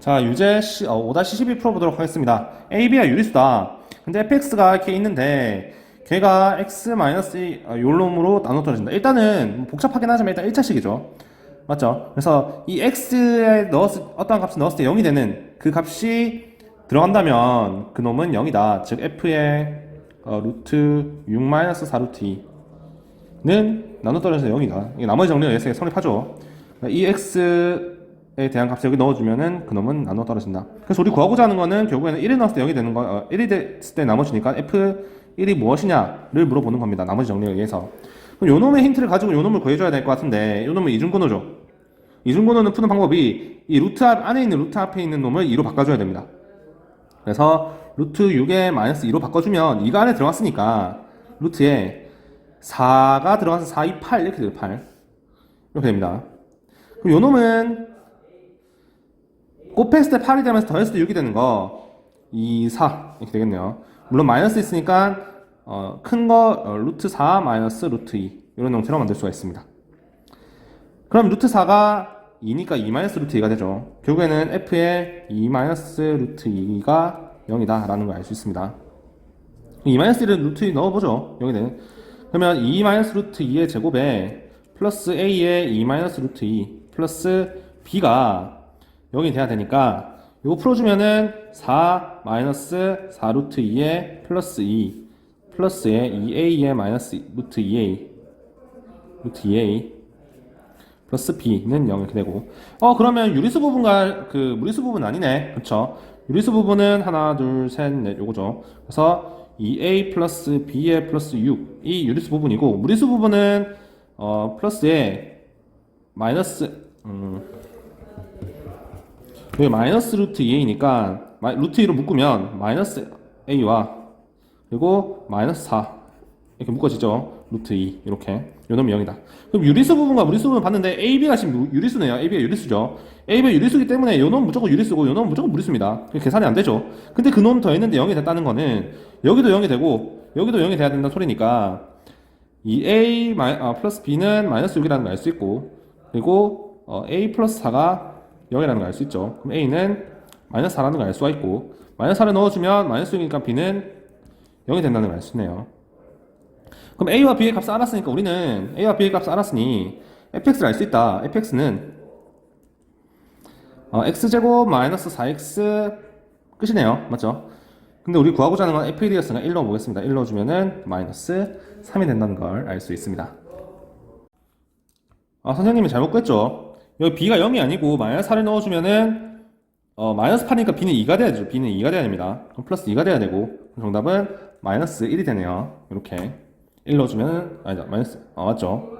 자, 유제 시, 어, 5-12 풀어보도록 하겠습니다. AB가 유리수다. 근데 fx가 이렇게 있는데, 걔가 x 어, 요놈으로 나눠 떨어진다. 일단은, 복잡하긴 하지만 일단 1차식이죠. 맞죠? 그래서 이 x에 넣었을, 어떤 값을 넣었을 때 0이 되는 그 값이 들어간다면, 그 놈은 0이다. 즉, f의 어, 루트 6 마이너스 4 루트 2는 나눠 떨어져서 0이다. 이게 나머지 정리가 예스에 성립하죠. 이 x에 대한 값을 여기 넣어주면은 그놈은 나눠 떨어진다. 그래서 우리 구하고자 하는 거는 결국에는 1을 넣었을 때 0이 되는 거, 어, 1이 됐을 때 나머지니까 f1이 무엇이냐를 물어보는 겁니다. 나머지 정리에 의해서. 그럼 요 놈의 힌트를 가지고 요 놈을 구해줘야 될 것 같은데, 요 놈은 이중근호죠. 이중근호는 푸는 방법이 이 루트 앞, 안에 있는 루트 앞에 있는 놈을 2로 바꿔줘야 됩니다. 그래서 루트 6에 마이너스 2로 바꿔주면 2가 안에 들어갔으니까 루트에 4가 들어가서 4, 2, 8 이렇게 돼요 8 이렇게 됩니다 그럼 요 놈은 곱했을 때 8이 되면서 더했을 때 6이 되는 거. 2, 4 이렇게 되겠네요. 물론 마이너스 있으니까 어, 큰거 어, 루트 4 마이너스 루트 2 이런 형태로 만들 수가 있습니다. 그럼 루트 4가 2니까 2 마이너스 루트 2가 되죠. 결국에는 f의 2 마이너스 루트 2가 0이다 라는 걸 알 수 있습니다. 2 마이너스 1은 루트 2 넣어보죠. 여기 되는. 그러면 2 마이너스 루트 2의 제곱에 플러스 a의 2 마이너스 루트 2 플러스 b가 0이 돼야 되니까 이거 풀어주면은 4 마이너스 4 루트 2의 플러스 2 플러스의 2a의 마이너스 루트 2a 루트 2a 플러스 b는 0 이렇게 되고. 어 그러면 유리수 부분과 그 무리수 부분 아니네. 그쵸? 유리수 부분은 하나 둘셋넷 요거죠. 그래서 2a 플러스 b의 플러스 6이 유리수 부분이고 무리수 부분은 어 플러스에 마이너스 음 여기 마이너스 루트 2a니까 루트 2로 묶으면 마이너스 a와 그리고 마이너스 4 이렇게 묶어지죠. 루트 2 이렇게. 요 놈이 0이다. 그럼 유리수 부분과 무리수 부분 봤는데 AB가 지금 유리수네요. AB가 유리수죠. AB가 유리수기 때문에 요 놈 무조건 유리수고 요 놈 무조건 무리수입니다. 계산이 안 되죠. 근데 그 놈 더했는데 0이 됐다는 거는 여기도 0이 되고 여기도 0이 돼야 된다는 소리니까 이 A 마이, 아, 플러스 B는 마이너스 6이라는 걸 알 수 있고 그리고 어, A 플러스 4가 0이라는 걸 알 수 있죠 그럼 A는 마이너스 4라는 걸 알 수가 있고 마이너스 4를 넣어주면 마이너스 6이니까 B는 0이 된다는 걸 알 수 있네요 그럼 A와 B의 값을 알았으니까 우리는 A와 B의 값을 알았으니 fx를 알 수 있다. fx는 어, x제곱 마이너스 4x 끝이네요. 맞죠? 근데 우리 구하고자 하는 건 f1이었으니까 1 넣어보겠습니다. 1 넣어주면은 마이너스 3이 된다는 걸 알 수 있습니다. 아, 선생님이 잘못 구했죠? 여기 b가 0이 아니고 마이너스 4를 넣어주면은 어, 마이너스 8이니까 b는 2가 돼야죠. b는 2가 돼야 됩니다. 그럼 플러스 2가 돼야 되고 정답은 마이너스 1이 되네요. 이렇게 1 넣어주면 아니다 마이너스 아 맞죠